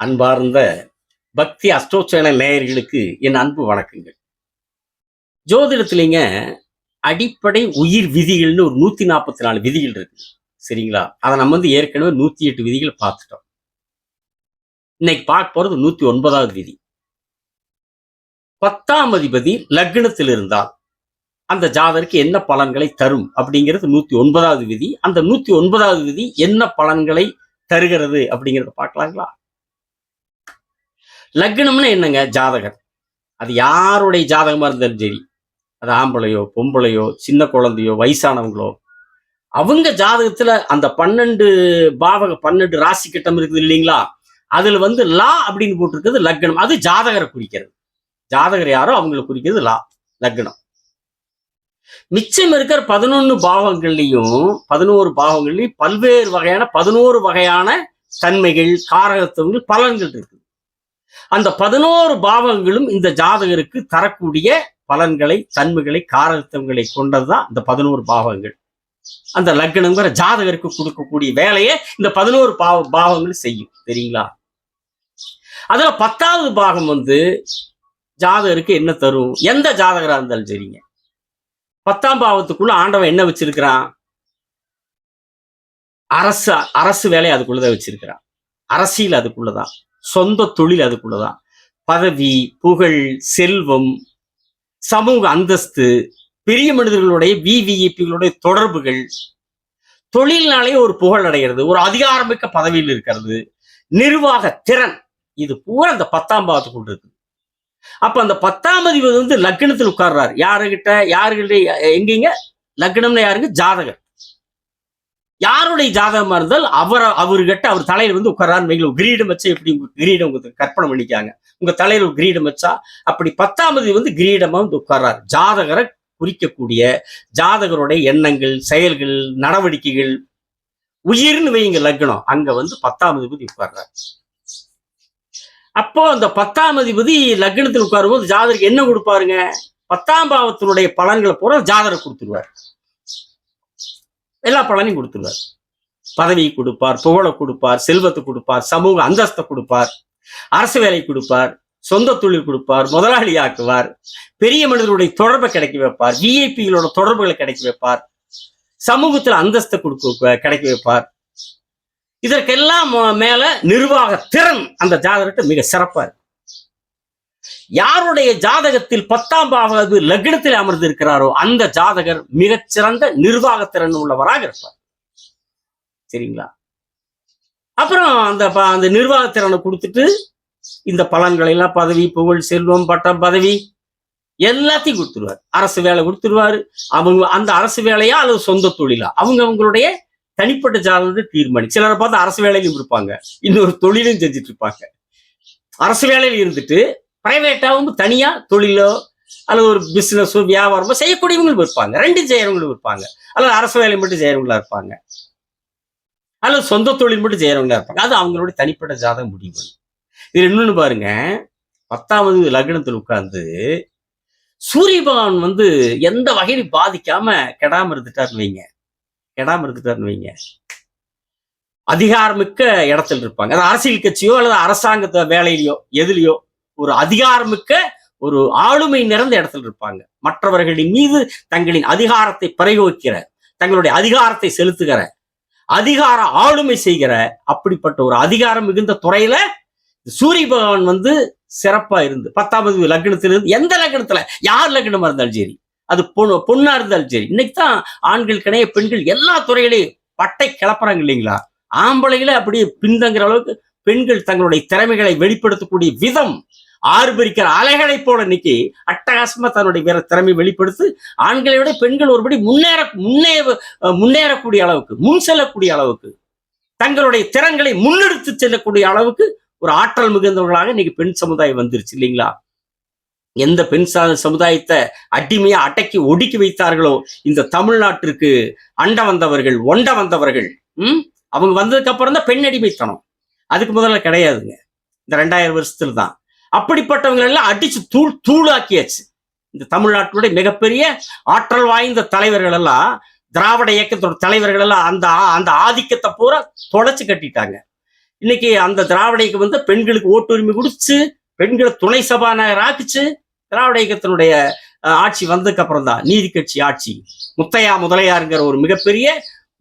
அன்பார்ந்த பக்தி அஷ்டோச்சன நேயர்களுக்கு என் அன்பு வணக்கங்கள். ஜோதிடத்துலேங்க அடிப்படை உயிர் விதிகள்னு ஒரு நூத்தி நாற்பத்தி நாலு விதிகள் இருக்கு. சரிங்களா? அதை நம்ம வந்து ஏற்கனவே நூத்தி எட்டு விதிகளை பார்த்துட்டோம். இன்னைக்கு பார்க்க போறது நூத்தி ஒன்பதாவது விதி. பத்தாம் அதிபதி லக்னத்தில் இருந்தால் அந்த ஜாதருக்கு என்ன பலன்களை தரும் அப்படிங்கிறது நூத்தி ஒன்பதாவது விதி. அந்த நூத்தி ஒன்பதாவது விதி என்ன பலன்களை தருகிறது அப்படிங்கிறத பார்க்கலாங்களா? லக்னம்னு என்னங்க? ஜாதகர். அது யாருடைய ஜாதகமா இருந்தாலும் சரி அது ஆம்பளையோ பொம்பளையோ சின்ன குழந்தையோ வயசானவங்களோ அவங்க ஜாதகத்துல அந்த பன்னெண்டு பாவக பன்னெண்டு ராசி கட்டம் இருக்குது இல்லைங்களா? அதுல வந்து லா அப்படின்னு போட்டிருக்கிறது லக்னம். அது ஜாதகரை குறிக்கிறது. ஜாதகர் யாரோ அவங்களை குறிக்கிறது லா லக்னம். மிச்சம் இருக்கிற பதினொன்னு பாவங்கள்லையும் பதினோரு பாவங்கள்லையும் பல்வேறு வகையான பதினோரு வகையான தன்மைகள் காரகத்துவங்கள் பலன்கள் இருக்குது. அந்த பதினோரு பாவங்களும் இந்த ஜாதகருக்கு தரக்கூடிய பலன்களை தன்மைகளை காரத்தங்களை கொண்டதுதான் இந்த பதினோரு பாவங்கள். அந்த லக்னங்கிற ஜாதகருக்கு கொடுக்கக்கூடிய வேலையை இந்த பதினோரு பாவ பாவங்கள் செய்யும். சரிங்களா அதுல பத்தாவது பாகம் வந்து ஜாதகருக்கு என்ன தரும்? எந்த ஜாதகரா இருந்தாலும் சரிங்க. பத்தாம் பாவத்துக்குள்ள ஆண்டவன் என்ன வச்சிருக்கிறான்? அரசு அரசு வேலையை அதுக்குள்ளதான் வச்சிருக்கிறான். அரசியல் அதுக்குள்ளதான். சொந்த தொழில் அதுக்குள்ளதான். பதவி புகழ் செல்வம் சமூக அந்தஸ்து பெரிய மனிதர்களுடைய விவிஇபிகளுடைய தொடர்புகள் தொழில்னாலே ஒரு புகழ் அடைகிறது ஒரு அதிகாரமிக்க பதவியில் இருக்கிறது நிர்வாக திறன். இது பூரா அந்த பத்தாம் பாவத்துக்குள்ள இருக்கு. அப்ப அந்த பத்தாம் அதிபதி வந்து லக்னத்தில் உட்கார்றாரு. யாருகிட்ட யாருகிட்ட எங்கீங்க லக்னம்னு யாருங்க ஜாதகர். யாருடைய ஜாதகமா இருந்தால் அவர் அவர்கிட்ட அவர் தலையில வந்து உட்கார்றாரு கிரீடம் வச்சா எப்படி உங்க கிரீடம் உங்களுக்கு கற்பனை பண்ணிக்காங்க. உங்க தலையில ஒரு கிரீடம் வச்சா அப்படி பத்தாம் வந்து கிரீடமா வந்து உட்கார்றாரு. ஜாதகரை குறிக்கக்கூடிய ஜாதகருடைய எண்ணங்கள் செயல்கள் நடவடிக்கைகள் உயிர்னு வைங்க லக்னம். அங்க வந்து பத்தாம் அதிபதி உட்கார்றாரு. அப்போ அந்த பத்தாம் அதிபதி லக்னத்தில் உட்காரும்போது ஜாதகருக்கு என்ன கொடுப்பாருங்க? பத்தாம் பாவத்தினுடைய பலன்களை பூரா ஜாதகர் கொடுத்துருவார். எல்லா பலனையும் கொடுத்துருவார். பதவியை கொடுப்பார் புகழை கொடுப்பார் செல்வத்தை கொடுப்பார் சமூக அந்தஸ்தை கொடுப்பார் அரசு வேலை கொடுப்பார் சொந்த தொழில் கொடுப்பார் முதலாளி ஆக்குவார் பெரிய மனிதர்களுடைய தொடர்பை கிடைக்க வைப்பார் விஐபிகளோட தொடர்புகளை கிடைக்க வைப்பார் சமூகத்துல அந்தஸ்தை கொடுக்க கிடைக்க வைப்பார். இதற்கெல்லாம் மேல நிர்வாக திறன் அந்த ஜாதகத்தை மிக சிறப்பா இருக்கு. யாருடைய ஜாதகத்தில் பத்தாம் பாவது லக்னத்தில் அமர்ந்து இருக்கிறாரோ அந்த ஜாதகர் மிகச்சிறந்த நிர்வாக திறன் உள்ளவராக இருப்பார். சரிங்களா? அப்புறம் அந்த அந்த நிர்வாக திறனை கொடுத்துட்டு இந்த பலன்களை எல்லாம் பதவி புகழ் செல்வம் பட்டம் பதவி எல்லாத்தையும் கொடுத்துருவார். அரசு வேலை கொடுத்துருவாரு. அவங்க அந்த அரசு வேலையா அல்லது சொந்த தொழிலா? அவங்க அவங்களுடைய தனிப்பட்ட ஜாதகத்தை தீர்மானி. சிலரை பார்த்து அரசு வேலையிலும் இருப்பாங்க. இன்னொரு தொழிலும் செஞ்சுட்டு இருப்பாங்க. அரசு வேலையில இருந்துட்டு பிரைவேட்டாவும் தனியா தொழிலோ அல்லது ஒரு பிஸ்னஸோ வியாபாரமோ செய்யக்கூடியவங்களும் இருப்பாங்க. ரெண்டும் செய்யறவங்களும் இருப்பாங்க. அல்லது அரசு வேலை மட்டும் செய்கிறவங்களா இருப்பாங்க. அல்லது சொந்த தொழில் மட்டும் செய்யறவங்களா இருப்பாங்க. அது அவங்களுடைய தனிப்பட்ட ஜாதகம் முடிவு இது இன்னொன்னு பாருங்க. பத்தாவது லக்னத்தில் உட்கார்ந்து சூரிய பகவான் வந்து எந்த வகையிலும் பாதிக்காம கெடாம இருந்துட்டாருன்னு வைங்க. கெடாம இருந்துட்டாருன்னு வைங்க. அதிகாரமிக்க இடத்துல இருப்பாங்க. அது அரசியல் கட்சியோ அல்லது அரசாங்கத்த வேலையிலையோ எதுலையோ ஒரு அதிகாரமிக்க ஒரு ஆளுமை நிறைந்த இடத்துல இருப்பாங்க. மற்றவர்களின் மீது தங்களின் அதிகாரத்தை பிரயோகிக்கிற தங்களுடைய அதிகாரத்தை செலுத்துகிற அதிகார ஆளுமை செய்கிற அப்படிப்பட்ட ஒரு அதிகாரம் மிகுந்த துறையில சூரிய பகவான் வந்து சிறப்பா இருந்து பத்தாவது லக்னத்துல இருந்து எந்த லக்னத்துல? யார் லக்னமா இருந்தாலும் சரி அது பொண்ணு பொண்ணா இருந்தாலும் சரி இன்னைக்கு தான் ஆண்கள் கிடையாது பெண்கள் எல்லா துறையிலையும் பட்டை கிளப்புறாங்க இல்லைங்களா? ஆம்பளைகளை அப்படியே பின்தங்குற அளவுக்கு பெண்கள் தங்களுடைய திறமைகளை வெளிப்படுத்தக்கூடிய விதம் ஆர்ப்பரிக்கிற அலைகளை போல இன்னைக்கு அட்டகாசமா தன்னுடைய வீர திறமை வெளிப்படுத்தி ஆண்களை விட பெண்கள் ஒருபடி முன்னேற முன்னே முன்னேறக்கூடிய அளவுக்கு முன் செல்லக்கூடிய அளவுக்கு தங்களுடைய திறன்களை முன்னெடுத்து செல்லக்கூடிய அளவுக்கு ஒரு ஆற்றல் மிகுந்தவர்களாக இன்னைக்கு பெண் சமுதாயம் வந்துருச்சு இல்லைங்களா? எந்த பெண் சமுதாயத்தை அடிமையா அடக்கி ஒடுக்கி வைத்தார்களோ இந்த தமிழ்நாட்டிற்கு அண்ட வந்தவர்கள் ஒண்ட வந்தவர்கள் ம்? அவங்க வந்ததுக்கு அப்புறம் தான் பெண் அடிமைத்தனம். அதுக்கு முதல்ல கிடையாதுங்க. இந்த ரெண்டாயிரம் வருஷத்துல தான் அப்படிப்பட்டவங்களெல்லாம் அடிச்சு தூள் தூளாக்கியாச்சு. இந்த தமிழ்நாட்டினுடைய மிகப்பெரிய ஆற்றல் வாய்ந்த தலைவர்கள் எல்லாம் திராவிட இயக்கத்தோட தலைவர்கள் எல்லாம் அந்த அந்த ஆதிக்கத்தை பூரா தொலைச்சு கட்டிட்டாங்க. இன்னைக்கு அந்த திராவிட இயக்கம் வந்து பெண்களுக்கு ஓட்டுரிமை கொடுத்து பெண்களை துணை சபாநாயகர் ஆக்குச்சு. திராவிட இயக்கத்தினுடைய ஆட்சி வந்ததுக்கு அப்புறம் தான் நீதி கட்சி ஆட்சி. முத்தையா முதலையாருங்கிற ஒரு மிகப்பெரிய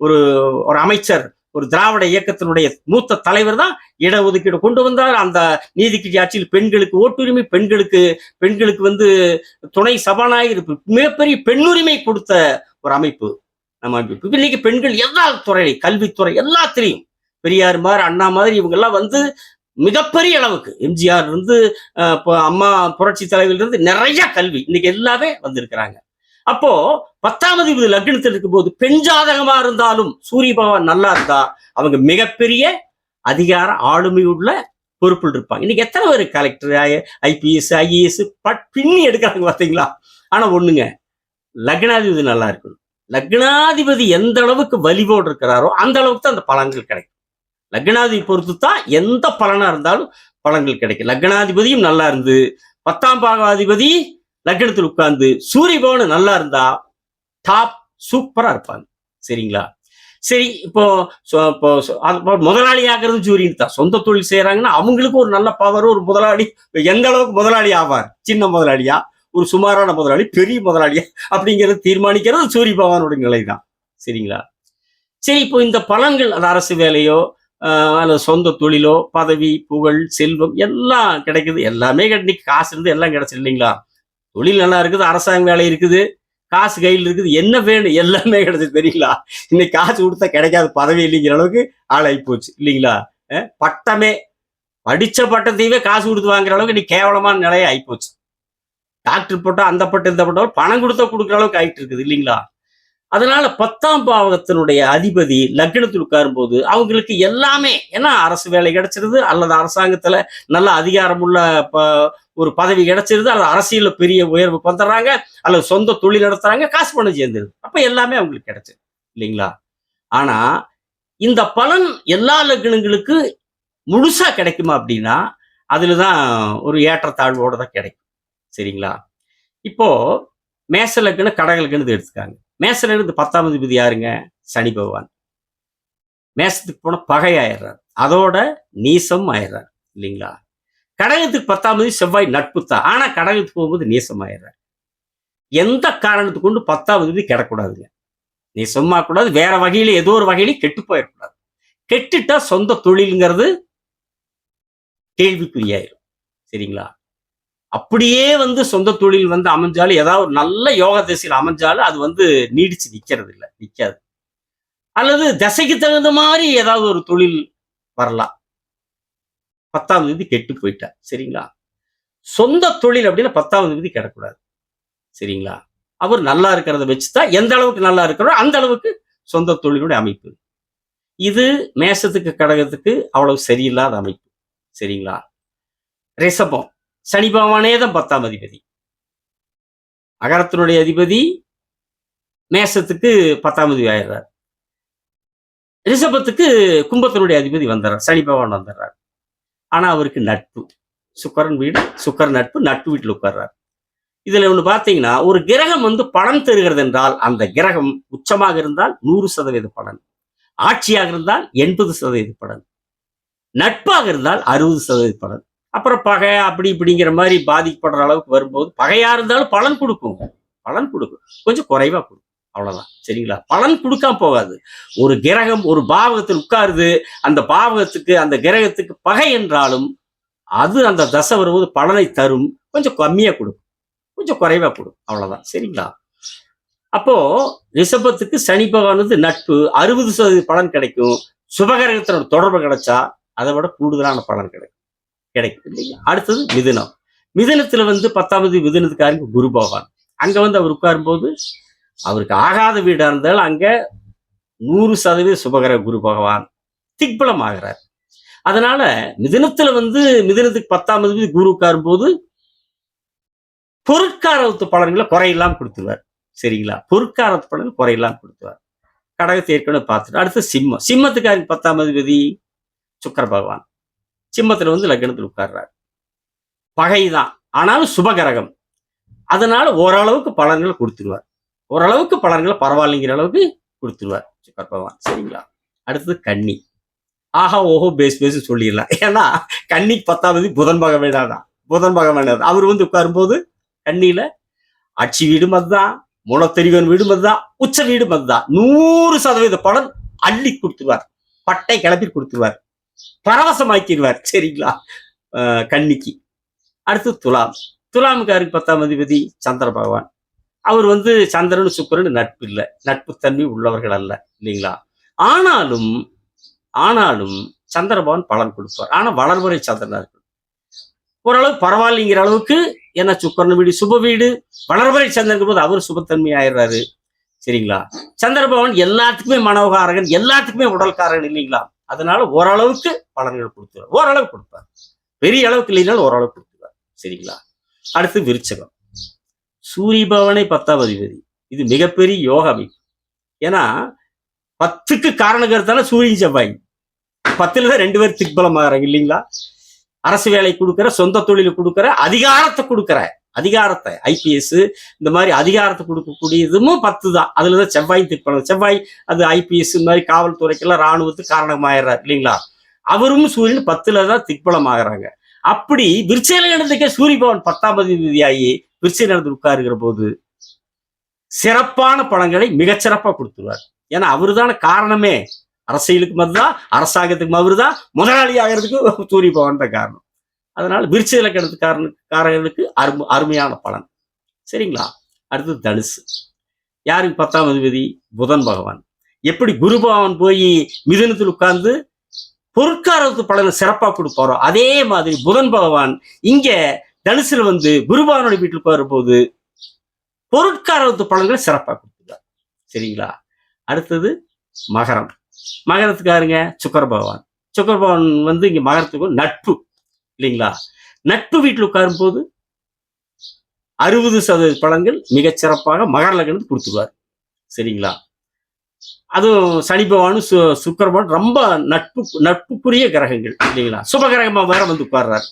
ஒரு ஒரு அமைச்சர் ஒரு திராவிட இயக்கத்தினுடைய மூத்த தலைவர் தான் இடஒதுக்கீடு கொண்டு வந்தார் அந்த நீதிக்கட்சி ஆட்சியில் பெண்களுக்கு ஓட்டுரிமை பெண்களுக்கு பெண்களுக்கு வந்து துணை சபாநாயகர் மிகப்பெரிய பெண்ணுரிமை கொடுத்த ஒரு அமைப்பு நம்ம அமைப்பு. இன்னைக்கு பெண்கள் எல்லா துறை கல்வித்துறை எல்லாத்திலையும் பெரியார் மாதிரி அண்ணா மாதிரி இவங்கெல்லாம் வந்து மிகப்பெரிய அளவுக்கு எம்ஜிஆர் இருந்து இப்போ அம்மா புரட்சி தலைவிலிருந்து நிறைய கல்வி இன்னைக்கு எல்லாமே வந்திருக்கிறாங்க அப்போ பத்தாவது அதிபதி லக்னத்தில் இருக்கும்போது பெண் ஜாதகமா இருந்தாலும் சூரிய பகவான் நல்லா இருந்தா அவங்க மிகப்பெரிய அதிகார ஆளுமை உள்ள பொறுப்பில் இருப்பாங்க. இன்னைக்கு எத்தனை பேர் கலெக்டர் ஐபிஎஸ் ஐஏஎஸ் பின்னி எடுக்கிறாங்க பார்த்தீங்களா ஆனா ஒண்ணுங்க லக்னாதிபதி நல்லா இருக்கணும். லக்னாதிபதி எந்த அளவுக்கு வலிவோடு இருக்கிறாரோ அந்த அளவுக்கு தான் அந்த பலன்கள் கிடைக்கும். லக்னாதிபதி பொறுத்து தான் எந்த பலனா இருந்தாலும் பலன்கள் கிடைக்கும். லக்னாதிபதியும் நல்லா இருந்து பத்தாம் பாகாதிபதி லக்னத்தில் உட்கார்ந்து சூரிய பவன் நல்லா இருந்தா டாப் சூப்பரா இருப்பாங்க. சரிங்களா? சரி இப்போ இப்போ முதலாளி ஆகிறது சூரியன் தான். சொந்த தொழில் செய்யறாங்கன்னா அவங்களுக்கு ஒரு நல்ல பவர் ஒரு முதலாளி எந்த அளவுக்கு முதலாளி ஆவார்? சின்ன முதலாளியா? ஒரு சுமாரான முதலாளி பெரிய முதலாளியா? அப்படிங்கிறது தீர்மானிக்கிறது சூரிய பகவானோட நிலை தான். சரிங்களா? சரி இப்போ இந்த பலன்கள் அது அரசு வேலையோ ஆஹ் அல்லது சொந்த தொழிலோ பதவி புகழ் செல்வம் எல்லாம் கிடைக்குது. எல்லாமே கிடை- இன்னைக்கு காசு இருந்து எல்லாம் கிடைச்சிது இல்லைங்களா? தொழில் நல்லா இருக்குது அரசாங்க வேலை இருக்குது காசு கையில் இருக்குது என்ன வேணும் எல்லாமே கிடைச்சது தெரியுங்களா? இன்னைக்கு காசு கொடுத்தா கிடைக்காத பதவி இல்லைங்கிற அளவுக்கு ஆளாகி போச்சு இல்லைங்களா? பட்டமே படிச்ச பட்டத்தையுமே காசு கொடுத்து வாங்குற அளவுக்கு இன்னைக்கு கேவலமான நிலையை ஆகிப்போச்சு டாக்டர் போட்டால் அந்த பட்டம் இந்த பட்டம் பணம் கொடுத்தா கொடுக்குற அளவுக்கு ஆயிட்டு இருக்குது இல்லைங்களா? அதனால பத்தாம் பாவகத்தினுடைய அதிபதி லக்னத்தில் உட்காரும் போது அவங்களுக்கு எல்லாமே ஏன்னா அரசு வேலை கிடைச்சிருது அல்லது அரசாங்கத்துல நல்ல அதிகாரமுள்ள ஒரு பதவி கிடைச்சிருது அல்லது அரசியலில் பெரிய உயர்வு வந்துடுறாங்க அல்லது சொந்த தொழில் நடத்துறாங்க காசு பணம் சேர்ந்துருது. அப்ப எல்லாமே அவங்களுக்கு கிடைச்சிது இல்லைங்களா? ஆனா இந்த பலன் எல்லா லக்னங்களுக்கு முழுசா கிடைக்குமா அப்படின்னா அதுலதான் ஒரு ஏற்றத்தாழ்வோட தான் கிடைக்கும் சரிங்களா? இப்போ மேச லக்னம் கடக லக்னத்தை எடுத்துக்காங்க. மேச லக்னத்து பத்தாம் அதிபதி யாருங்க? சனி பகவான். மேசத்துக்கு போனால் பகை ஆயிடுறார் அதோட நீசம் ஆயிடுறார் இல்லைங்களா? கடகத்துக்கு பத்தாம் தேதி செவ்வாய் நட்பு தான். ஆனா கடகத்துக்கு போகும்போது நீசம் எந்த காரணத்துக்கு கொண்டு பத்தாம் தேதி கிடக்கூடாதுங்க. நீ சும்மா கூடாது. வேற வகையில ஏதோ ஒரு வகையில கெட்டு போயிடக்கூடாது. கெட்டுட்டா சொந்த தொழிலுங்கிறது கேள்விக்குறியாயிரும். சரிங்களா? அப்படியே வந்து சொந்த தொழில் வந்து அமைஞ்சாலும் ஏதாவது ஒரு நல்ல யோக திசையில் அமைஞ்சாலும் அது வந்து நீடிச்சு நிற்கிறது இல்லை நிக்காது. அல்லது திசைக்கு தகுந்த மாதிரி ஏதாவது ஒரு தொழில் வரலாம். பத்தாம் விதி கெட்டு போயிட்டா. சரிங்களா? சொந்த தொழில் அப்படின்னா பத்தாம் விதி கிடக்கூடாது. சரிங்களா? அவர் நல்லா இருக்கிறத வச்சு தான் எந்த அளவுக்கு நல்லா இருக்கிறோ அந்த அளவுக்கு சொந்த தொழிலுடைய அமைப்பு. இது மேசத்துக்கு கடகத்துக்கு அவ்வளவு சரியில்லாத அமைப்பு. சரிங்களா? ரிஷபம். சனி பகவானே தான் பத்தாம் அதிபதி. அகரத்தினுடைய அதிபதி மேசத்துக்கு பத்தாம் அதிபதி ஆயிடுறார். ரிஷபத்துக்கு கும்பத்தினுடைய அதிபதி வந்துடுறார். சனி பகவான் வந்துடுறார். ஆனா அவருக்கு நட்பு. சுக்கரன் வீடு சுக்கர நட்பு நட்பு வீட்டில் உட்கார்றார். இதுல ஒண்ணு பாத்தீங்கன்னா ஒரு கிரகம் வந்து பலன் தருகிறது என்றால் அந்த கிரகம் உச்சமாக இருந்தால் நூறு சதவீத பலன். ஆட்சியாக இருந்தால் எண்பது சதவீத பலன். நட்பாக இருந்தால் அறுபது சதவீத பலன். அப்புறம் பகை அப்படி இப்படிங்கிற மாதிரி பாதிக்கப்படுற அளவுக்கு வரும்போது பகையா இருந்தாலும் பலன் கொடுக்கும். பலன் கொடுக்கும். கொஞ்சம் குறைவா கொடுக்கும். அவ்வளவுதான். சரிங்களா? பலன் கொடுக்காம போகாது. ஒரு கிரகம் ஒரு பாவகத்தில் உட்காருது. அந்த பாவகத்துக்கு அந்த கிரகத்துக்கு பகை என்றாலும் அது அந்த தசை வரும்போது பலனை தரும். கொஞ்சம் கம்மியா கொடுக்கும். கொஞ்சம் குறைவா கொடுக்கும். அவ்வளவுதான். சரிங்களா? அப்போ ரிஷபத்துக்கு சனி பகவான் வந்து நட்பு. அறுபது சதவீத பலன் கிடைக்கும். சுபகரகத்தினோட தொடர்பு கிடைச்சா அதை விட கூடுதலான பலன் கிடைக்கும். கிடைக்கும் இல்லைங்களா? அடுத்தது மிதுனம். மிதுனத்தில் வந்து பத்தாவது மிதுனத்துக்காரங்க குரு பகவான். அங்க வந்து அவர் உட்காரும்போது அவருக்கு ஆகாத வீடா இருந்தாலும் அங்க நூறு சதவீத சுபகர குரு பகவான் திக்பலம் ஆகிறார் அதனால மிதினத்துல வந்து மிதினத்துக்கு பத்தாம் தேதி குரு உட்காரும் போது பொருட்காரத்து பலன்களை குறையெல்லாம் கொடுத்துருவார். சரிங்களா? பொருட்காரத்து பலன்கள் குறையெல்லாம் கொடுத்துருவார். கடகத்தை ஏற்கனவே பார்த்துட்டு அடுத்து சிம்மம். சிம்மத்துக்காரங்க பத்தாம் அதிபதி? சுக்கர பகவான். சிம்மத்துல வந்து லக்னத்தில் உட்கார்றார். பகைதான். ஆனாலும் சுபகரகம் அதனால ஓரளவுக்கு பலன்கள் கொடுத்துருவார். ஓரளவுக்கு பலன்களை பரவாயில்லைங்கிற அளவுக்கு கொடுத்துருவார் சுக்கர பகவான். சரிங்களா? அடுத்தது கன்னி. ஆஹா ஓஹோ பேஸ் பேஸ் சொல்லிடலாம். ஏன்னா கன்னிக்கு பத்தாவது புதன் பகவான் தான். புதன் பகவான் தான். அவர் வந்து உட்காரும்போது கன்னியில ஆட்சி வீடும் அதுதான் மூலத்தெரிவன் வீடும் அதுதான் உச்ச வீடும் அதுதான். நூறு சதவீத பலன் அள்ளி கொடுத்துருவார். பட்டை கிளப்பி கொடுத்துருவார். பரவசமாக்கிடுவார். சரிங்களா? கன்னிக்கு. அடுத்து துலாம். துலாமுக்காருக்கு பத்தாம் அதிபதி சந்திர பகவான். அவர் வந்து சந்திரன் சுக்கரன் நட்பு இல்லை. நட்புத்தன்மை உள்ளவர்கள் அல்ல இல்லைங்களா? ஆனாலும் ஆனாலும் சந்திரபவன் பலன் கொடுப்பார். ஆனா வளர்முறை சந்திரனா இருக்கு. ஓரளவு பரவாயில்லைங்கிற அளவுக்கு ஏன்னா சுக்கரன் வீடு சுப வீடு. வளர்முறை சந்திரன் போது அவர் சுபத்தன்மை ஆயிடுறாரு. சரிங்களா? சந்திரபவன் எல்லாத்துக்குமே மனோகாரகன் எல்லாத்துக்குமே உடல்காரகன் இல்லைங்களா? அதனால ஓரளவுக்கு பலன்கள் கொடுத்துருவார். ஓரளவு கொடுப்பார். பெரிய அளவுக்கு இல்லைனாலும் ஓரளவு கொடுத்துருவார். சரிங்களா? அடுத்து விருச்சகம். சூரியபவனை பத்தாம் அதிபதி. இது மிகப்பெரிய யோக அமைப்பு. ஏன்னா பத்துக்கு காரணங்கிறதால சூரியன் செவ்வாய். பத்துல தான் ரெண்டு பேர் திக்பலமாகறாங்க இல்லைங்களா? அரசு வேலை கொடுக்குற சொந்த தொழில் கொடுக்குற அதிகாரத்தை கொடுக்குற அதிகாரத்தை ஐபிஎஸ் இந்த மாதிரி அதிகாரத்தை கொடுக்கக்கூடியதும் பத்து தான் அதுல தான் செவ்வாய் திக்பலம். செவ்வாய் அது ஐபிஎஸ் இந்த மாதிரி காவல்துறைக்கெல்லாம் ராணுவத்துக்கு காரணமாயிடுறாரு இல்லைங்களா? அவரும் சூரியன் பத்துல தான் திக்பலம் ஆகுறாங்க. அப்படி விருச்சையில நடந்துக்க சூரிய பவன் பத்தாம் அதிபதியாகி விருச்சை நடந்து உட்காருகிற போது சிறப்பான படங்களை மிகச்சிறப்பா கொடுத்துருவார். ஏன்னா அவருதான காரணமே. அரசியலுக்கு அதுதான் அரசாங்கத்துக்கு அவருதான். முதலாளி ஆகிறதுக்கு சூரிய பவன் தான் காரணம். அதனால விருச்ச இலக்கணத்து காரண காரர்களுக்கு அரும அருமையான பலன். சரிங்களா? அடுத்து தனுசு. யாருக்கு பத்தாம் அதிபதி? புதன் பகவான். எப்படி குரு பகவான் போய் மிதுனத்தில் உட்கார்ந்து பொருட்காரத்து பலனை சிறப்பா கொடுப்பாரோ அதே மாதிரி புதன் பகவான் இங்க தனுசுல வந்து குருபானோட வீட்டில் வீட்டுக்கு வரும்போது பொருட்காரத்து பலன்களை சிறப்பா கொடுத்துருக்கார் சரிங்களா? அடுத்தது மகரம். மகரத்துக்காருங்க சுக்கர பகவான் சுக்கர பகவான் வந்து இங்க மகரத்துக்கு நட்பு. இல்லைங்களா? நட்பு வீட்டில் உட்காரும் போது அறுபது சதவீத பழங்கள் மிகச் சிறப்பாக மகர லக்னத்துக்கு கொடுத்துருவார். சரிங்களா? அதுவும் சனி பகவானும் சு சுக்கர பகவான் ரொம்ப நட்பு நட்புக்குரிய கிரகங்கள். இல்லைங்களா? சுபகிரகமா வேற வந்து உட்கார்றாரு.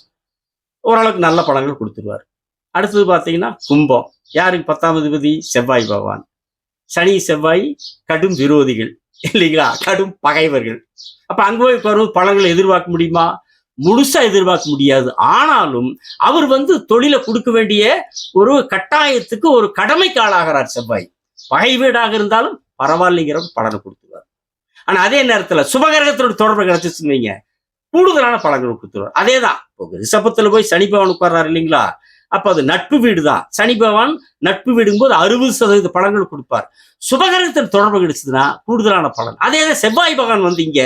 ஓரளவுக்கு நல்ல படங்கள் கொடுத்துருவார். அடுத்தது பார்த்தீங்கன்னா கும்பம். யாருக்கு? பத்தாம் அதிபதி செவ்வாய் பகவான். சனி செவ்வாய் கடும் விரோதிகள். இல்லைங்களா? கடும் பகைவர்கள். அப்ப அங்க போய் உட்காரும் பழங்களை எதிர்பார்க்க முடியுமா? முழுசா எதிர்பார்க்க முடியாது. ஆனாலும் அவர் வந்து தொழிலை கொடுக்க வேண்டிய ஒரு கட்டாயத்துக்கு ஒரு கடமைக்கு ஆளாகிறார் செவ்வாய். பகை வீடாக இருந்தாலும் பரவாயில்லைங்கிற பலனை கொடுத்துருவார். ஆனா அதே நேரத்துல சுபகிரகத்தோட தொடர்பு கிடைச்சிச்சுன்னு வைங்க. கூடுதலான பலன்கள் கொடுத்துருவார். அதே தான் இப்போ ரிஷபத்துல போய் சனி பகவான் உட்கார்றாரு இல்லைங்களா? அப்ப அது நட்பு வீடு தான் சனி பகவான் நட்பு வீடுங்கும்போது அறுபது சதவீத பலன்கள் கொடுப்பார். சுபகரத்தில் தொடர்பு கிடைச்சதுன்னா கூடுதலான பலன். அதே தான் செவ்வாய் பகவான் வந்து இங்க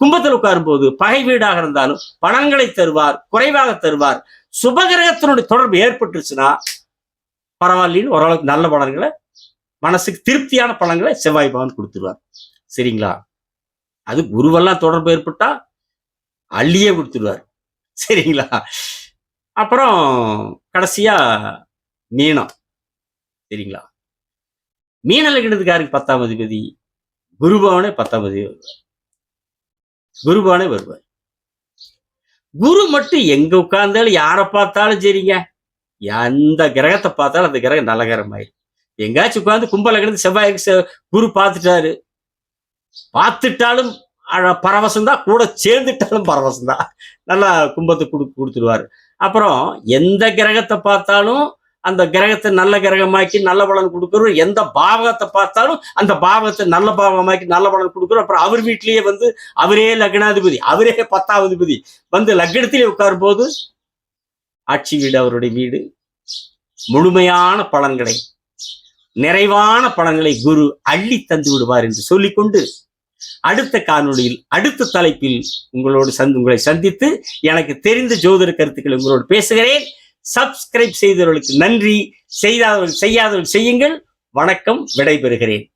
கும்பத்தில் உட்காரும்போது பகை வீடாக இருந்தாலும் பலன்களை தருவார் குறைவாக தருவார். சுபகிரகத்தினுடைய தொடர்பு ஏற்பட்டுருச்சுன்னா பரவாயில்லன்னு ஓரளவுக்கு நல்ல பலன்களை மனசுக்கு திருப்தியான பலன்களை செவ்வாய் பகவான் கொடுத்துருவார். சரிங்களா? அது குருவெல்லாம் தொடர்பு ஏற்பட்டா அள்ளியே கொடுத்துருவார். சரிங்களா? அப்புறம் கடைசியா மீனம். சரிங்களா? மீன லக்னத்துக்காருக்கு பத்தாம் அதிபதி? குருபவனே பத்தாம் அதிபதி வருவார். குருபவனே வருவார். குரு மட்டும் எங்க உட்கார்ந்தாலும் யாரை பார்த்தாலும் சரிங்க. எந்த கிரகத்தை பார்த்தாலும் அந்த கிரகம் நல்ல கிரகம் ஆயிடும் எங்காச்சும் உட்கார்ந்து கும்பல கிடந்து செவ்வாய்க்கு குரு பார்த்துட்டாரு. பார்த்துட்டாலும் அழ- பரவசம்தான். கூட சேர்ந்துட்டாலும் பரவசம்தான். நல்லா கும்பத்தை கொடு கொடுத்துடுவார். அப்புறம் எந்த கிரகத்தை பார்த்தாலும் அந்த கிரகத்தை நல்ல கிரகமாக்கி நல்ல பலன் கொடுக்குறோம் எந்த பாவகத்தை பார்த்தாலும் அந்த பாவகத்தை நல்ல பாவகமாக்கி நல்ல பலன் கொடுக்குறோம் அப்புறம் அவர் வீட்டிலேயே வந்து அவரே லக்னாதிபதி அவரே பத்தாவதுபதி. வந்து லக்னத்திலே உட்காரும் போது ஆட்சி வீடு அவருடைய வீடு. முழுமையான பலன்களை நிறைவான பலன்களை குரு அள்ளி தந்து விடுவார் என்று சொல்லிக்கொண்டு அடுத்த காணொலியில் அடுத்த தலைப்பில் உங்களோடு சந்தி உங்களை சந்தித்து எனக்கு தெரிந்த ஜோதிட கருத்துக்கள் உங்களோடு பேசுகிறேன். சப்ஸ்கிரைப் செய்தவர்களுக்கு நன்றி. செய்தாதவர்கள் செய்யாதவர்கள் செய்யுங்கள். வணக்கம். விடைபெறுகிறேன்.